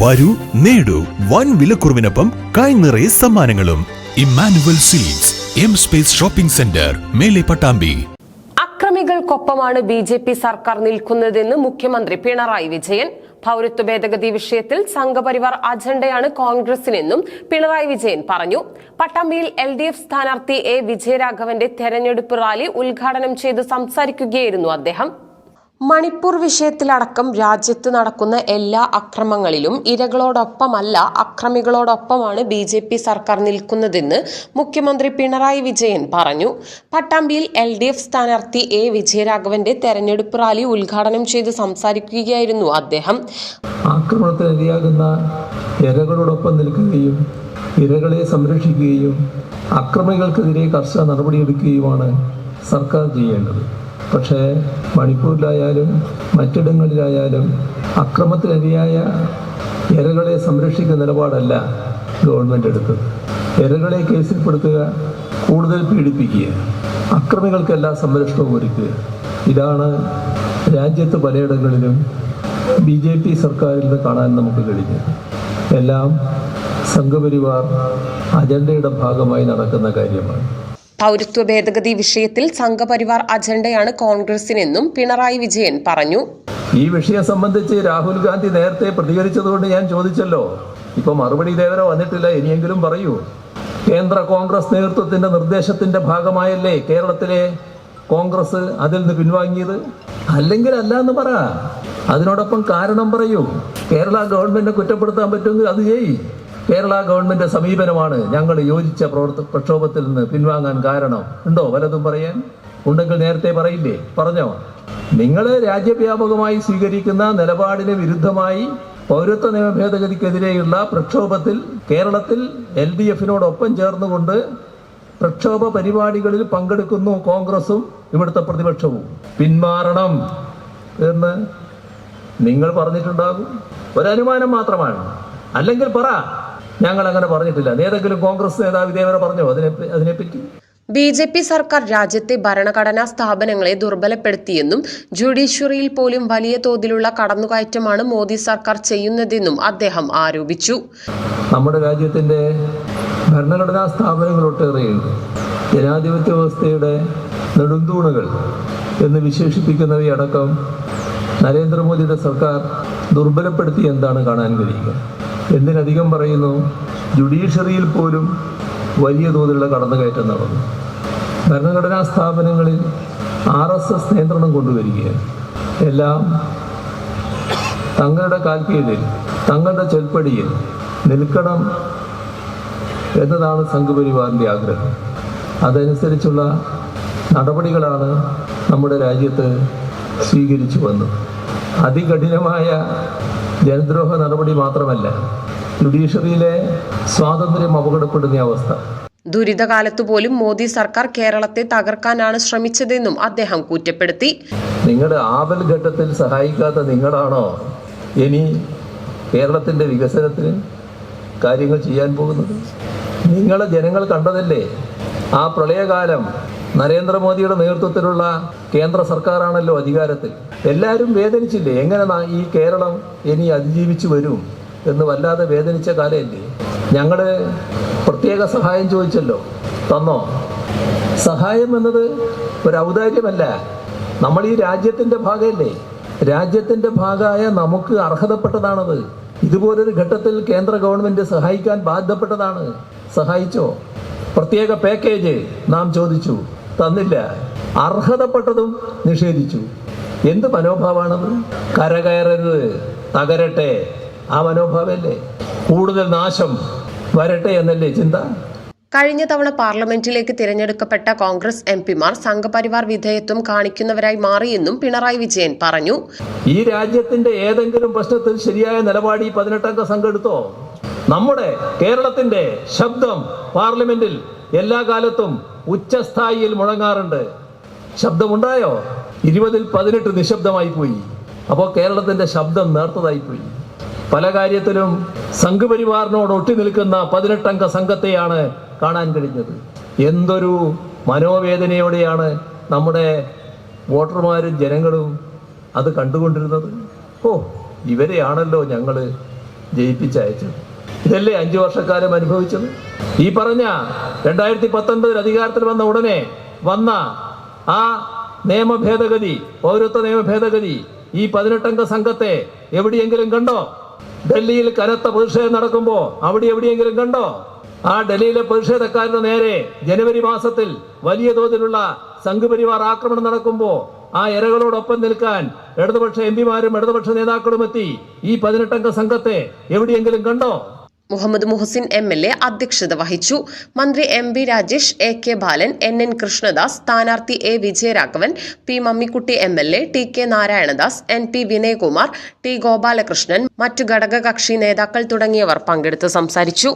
വരൂ നേടൂ. വൻ വിലക്കുറവിനൊപ്പം കൈ നിറയെ സമ്മാനങ്ങളും. Emmanuel seeds M space shopping centre Mele Pattambi. അക്രമികൾക്കൊപ്പമാണ് B J P സർക്കാർ നിൽക്കുന്നതെന്ന് മുഖ്യമന്ത്രി പിണറായി വിജയൻ. പൗരത്വ ഭേദഗതി വിഷയത്തിൽ സംഘപരിവാർ അജണ്ടയാണ് കോൺഗ്രസിനെന്നും പിണറായി വിജയൻ പറഞ്ഞു. പട്ടാമ്പിയിൽ എൽ ഡി എഫ് സ്ഥാനാർത്ഥി എ വിജയരാഘവന്റെ തെരഞ്ഞെടുപ്പ് റാലി ഉദ്ഘാടനം ചെയ്ത് സംസാരിക്കുകയായിരുന്നു അദ്ദേഹം. മണിപ്പൂർ വിഷയത്തിലടക്കം രാജ്യത്ത് നടക്കുന്ന എല്ലാ അക്രമങ്ങളിലും ഇരകളോടൊപ്പമല്ല അക്രമികളോടൊപ്പമാണ് ബി ജെ പി സർക്കാർ നിൽക്കുന്നതെന്ന് മുഖ്യമന്ത്രി പിണറായി വിജയൻ പറഞ്ഞു. പട്ടാമ്പിയിൽ എൽ ഡി എഫ് സ്ഥാനാർത്ഥി എ വിജയരാഘവന്റെ തെരഞ്ഞെടുപ്പ് റാലി ഉദ്ഘാടനം ചെയ്ത് സംസാരിക്കുകയായിരുന്നു അദ്ദേഹം. ആക്രമണത്തിനിരയാകുന്ന ഇരകളോടൊപ്പം നിൽക്കുകയും ഇരകളെ സംരക്ഷിക്കുകയും അക്രമികൾക്കെതിരെ കർശന നടപടിയെടുക്കുകയുമാണ് സർക്കാർ ചെയ്യേണ്ടത്. പക്ഷേ മണിപ്പൂരിലായാലും മറ്റിടങ്ങളിലായാലും അക്രമത്തിനിരയായ ഇരകളെ സംരക്ഷിക്കുന്ന നിലപാടല്ല ഗവൺമെന്റ് എടുത്തത്. ഇരകളെ കേസിൽപ്പെടുത്തുക കൂടുതൽ പീഡിപ്പിക്കുക അക്രമികൾക്കെല്ലാം സംരക്ഷണവും ഒരുക്കുക. ഇതാണ് രാജ്യത്ത് പലയിടങ്ങളിലും ബി ജെ പി സർക്കാരിൽ നിന്ന് കാണാൻ നമുക്ക് കഴിഞ്ഞു എല്ലാം സംഘപരിവാർ അജണ്ടയുടെ ഭാഗമായി നടക്കുന്ന കാര്യമാണ്. പൗരത്വ ഭേദഗതി വിഷയത്തിൽ സംഘപരിവാർ അജണ്ടയാണ് കോൺഗ്രസിനെന്നും പിണറായി വിജയൻ പറഞ്ഞു. ഈ വിഷയം സംബന്ധിച്ച് രാഹുൽ ഗാന്ധി നേരത്തെ പ്രതികരിച്ചതുകൊണ്ട് ഞാൻ ചോദിച്ചല്ലോ. ഇപ്പൊ മറുപടി ഇതേവരെ വന്നിട്ടില്ല ഇനിയെങ്കിലും പറയൂ. കേന്ദ്ര കോൺഗ്രസ് നേതൃത്വത്തിന്റെ നിർദ്ദേശത്തിന്റെ ഭാഗമായല്ലേ കേരളത്തിലെ കോൺഗ്രസ് അതിൽ നിന്ന് പിൻവാങ്ങിയത്? അല്ലെങ്കിൽ അല്ല എന്ന് പറ. അതിനോടൊപ്പം കാരണം പറയൂ. കേരള ഗവൺമെന്റിനെ കുറ്റപ്പെടുത്താൻ പറ്റുമെങ്കിൽ അത് ചെയ്യ്. കേരള ഗവൺമെന്റ് സമീപനമാണ് ഞങ്ങൾ യോജിച്ച പ്രവർത്ത പ്രക്ഷോഭത്തിൽ നിന്ന് പിൻവാങ്ങാൻ കാരണം. ഉണ്ടോ? വലതും പറയാൻ? ഉണ്ടെങ്കിൽ നേരത്തെ പറയില്ലേ? പറഞ്ഞോ? നിങ്ങൾ രാജ്യവ്യാപകമായി സ്വീകരിക്കുന്ന നിലപാടിന് വിരുദ്ധമായി പൗരത്വ നിയമ ഭേദഗതിക്കെതിരെയുള്ള പ്രക്ഷോഭത്തിൽ കേരളത്തിൽ എൽ ഡി എഫിനോടൊപ്പം ചേർന്നുകൊണ്ട് പ്രക്ഷോഭ പരിപാടികളിൽ പങ്കെടുക്കുന്നു കോൺഗ്രസും ഇവിടുത്തെ പ്രതിപക്ഷവും. പിന്മാറണം എന്ന് നിങ്ങൾ പറഞ്ഞിട്ടുണ്ടാകും. ഒരനുമാനം മാത്രമാണ്. അല്ലെങ്കിൽ പറ. ഞങ്ങൾ അങ്ങനെ പറഞ്ഞിട്ടില്ല ഏതെങ്കിലും കോൺഗ്രസ് നേതാവ് ഇതേവരെ പറഞ്ഞോ? അതിനെ അതിനെപ്പറ്റി ബി ജെ പി സർക്കാർ രാജ്യത്തെ ഭരണഘടനാ സ്ഥാപനങ്ങളെ ദുർബലപ്പെടുത്തിയെന്നും ജുഡീഷ്യറിയിൽ പോലും വലിയ തോതിലുള്ള കടന്നുകയറ്റമാണ് മോദി സർക്കാർ ചെയ്യുന്നതെന്നും അദ്ദേഹം ആരോപിച്ചു. നമ്മുടെ രാജ്യത്തിന്റെ ഭരണഘടനാ സ്ഥാപനങ്ങൾ ഒട്ടേറെയുണ്ട്. ജനാധിപത്യ വ്യവസ്ഥയുടെ നെടുന്തൂണുകൾ എന്ന് വിശേഷിപ്പിക്കുന്നവയടക്കം നരേന്ദ്രമോദിയുടെ സർക്കാർ ദുർബലപ്പെടുത്തി എന്താണ് കാണാൻ കഴിയുക? എന്തിനധികം പറയുന്നു? ജുഡീഷ്യറിയിൽ പോലും വലിയ തോതിലുള്ള കടന്നുകയറ്റം നടന്നു. ഭരണഘടനാ സ്ഥാപനങ്ങളിൽ ആർ എസ് എസ് നിയന്ത്രണം കൊണ്ടുവരികയാണ്. എല്ലാം തങ്ങളുടെ കാൽക്കീഴിൽ തങ്ങളുടെ ചെൽപ്പടിയിൽ നിൽക്കണം എന്നതാണ് സംഘപരിവാറിന്റെ ആഗ്രഹം. അതനുസരിച്ചുള്ള നടപടികളാണ് നമ്മുടെ രാജ്യത്ത് സ്വീകരിച്ചു വന്നത്. അതികഠിനമായ ജനദ്രോഹ നടപടി മാത്രമല്ല ജുഡീഷ്യറിയിലെ സ്വാതന്ത്ര്യം അപകടപ്പെടുന്ന അവസ്ഥ. ദുരിതകാലത്തു പോലും മോദി സർക്കാർ കേരളത്തെ തകർക്കാനാണ് ശ്രമിച്ചതെന്നും അദ്ദേഹം കുറ്റപ്പെടുത്തി. നിങ്ങളുടെ ആപൽ ഘട്ടത്തിൽ സഹായിക്കാത്ത നിങ്ങളാണോ ഇനി കേരളത്തിന്റെ വികസനത്തിന് കാര്യങ്ങൾ ചെയ്യാൻ പോകുന്നത്? നിങ്ങളെ ജനങ്ങൾ കണ്ടതല്ലേ? ആ പ്രളയകാലം നരേന്ദ്രമോദിയുടെ നേതൃത്വത്തിലുള്ള കേന്ദ്ര സർക്കാരാണല്ലോ അധികാരത്തിൽ. എല്ലാവരും വേദനിച്ചില്ലേ? എങ്ങനെ ഈ കേരളം ഇനി അതിജീവിച്ചു വരും എന്ന് വല്ലാതെ വേദനിച്ച കാലമല്ലേ ഞങ്ങൾ പ്രത്യേക സഹായം ചോദിച്ചല്ലോ. തന്നോ? സഹായം എന്നത് ഒരു ഔദാര്യമല്ല. നമ്മൾ ഈ രാജ്യത്തിന്റെ ഭാഗമല്ലേ രാജ്യത്തിന്റെ ഭാഗമായ നമുക്ക് അർഹതപ്പെട്ടതാണത്. ഇതുപോലൊരു ഘട്ടത്തിൽ കേന്ദ്ര ഗവൺമെന്റ് സഹായിക്കാൻ ബാധ്യപ്പെട്ടതാണ്. സഹായിച്ചോ? പ്രത്യേക പാക്കേജ് നാം ചോദിച്ചു. തന്നില്ല. അർഹതപ്പെട്ടതും നിഷേധിച്ചു. എന്ത് മനോഭാവമാണത്? കരകയറരുത് തകരട്ടെ. ആ മനോഭാവമല്ലേ? കൂടുതൽ നാശം വരട്ടെ എന്നല്ലേ ചിന്ത? കഴിഞ്ഞ തവണ പാർലമെന്റിലേക്ക് തിരഞ്ഞെടുക്കപ്പെട്ട കോൺഗ്രസ് എം പിമാർ സംഘപരിവാർ വിധേയത്വം കാണിക്കുന്നവരായി മാറിയെന്നും പിണറായി വിജയൻ പറഞ്ഞു. ഈ രാജ്യത്തിന്റെ ഏതെങ്കിലും പ്രശ്നത്തിൽ ശരിയായ നിലപാട് ഈ പതിനെട്ടംഗ സംഘം എടുത്തോ? നമ്മുടെ കേരളത്തിന്റെ ശബ്ദം പാർലമെന്റിൽ എല്ലാ കാലത്തും ഉച്ചസ്ഥായിയിൽ മുഴങ്ങാറുണ്ട്. ശബ്ദമുണ്ടായോ? ഇരുപതിൽ പതിനെട്ട് നിശബ്ദമായി പോയി അപ്പോൾ കേരളത്തിന്റെ ശബ്ദം നേർത്തതായി പോയി പല കാര്യത്തിലും സംഘപരിവാറിനോട് ഒട്ടി നിൽക്കുന്ന പതിനെട്ടംഗ സംഘത്തെയാണ് കാണാൻ കഴിഞ്ഞത്. എന്തൊരു മനോവേദനയോടെയാണ് നമ്മുടെ വോട്ടർമാരും ജനങ്ങളും അത് കണ്ടുകൊണ്ടിരുന്നത്. ഓ ഇവരെയാണല്ലോ ഞങ്ങൾ ജയിപ്പിച്ചയച്ചത്. ഇതല്ലേ അഞ്ചു വർഷക്കാലം അനുഭവിച്ചത്? ഈ പറഞ്ഞ രണ്ടായിരത്തി പത്തൊൻപതിൽ അധികാരത്തിൽ വന്ന ഉടനെ വന്ന ആ നിയമ ഭേദഗതി പൗരത്വ നിയമ ഭേദഗതി ഈ പതിനെട്ടംഗ സംഘത്തെ എവിടെയെങ്കിലും കണ്ടോ? ഡൽഹിയിൽ കനത്ത പ്രതിഷേധം നടക്കുമ്പോൾ അവിടെ എവിടെയെങ്കിലും കണ്ടോ? ആ ഡൽഹിയിലെ പ്രതിഷേധക്കാരുടെ നേരെ ജനുവരി മാസത്തിൽ വലിയ തോതിലുള്ള സംഘപരിവാർ ആക്രമണം നടക്കുമ്പോൾ ആ ഇരകളോടൊപ്പം നിൽക്കാൻ ഇടതുപക്ഷ എം പിമാരും ഇടതുപക്ഷ നേതാക്കളും എത്തി. ഈ പതിനെട്ടംഗ സംഘത്തെ എവിടെയെങ്കിലും കണ്ടോ? Muhammad Muhsin M L A അധ്യക്ഷത വഹിച്ചു. മന്ത്രി M V Rajesh A K Balan N N Krishnadas സ്ഥാനാർത്ഥി A Vijayaraghavan P Mammikutty M L A T K Narayanadas N P Vinayakumar T Gopalakrishnan മറ്റു ഘടകകക്ഷി നേതാക്കൾ തുടങ്ങിയവർ പങ്കെടുത്ത് സംസാരിച്ചു.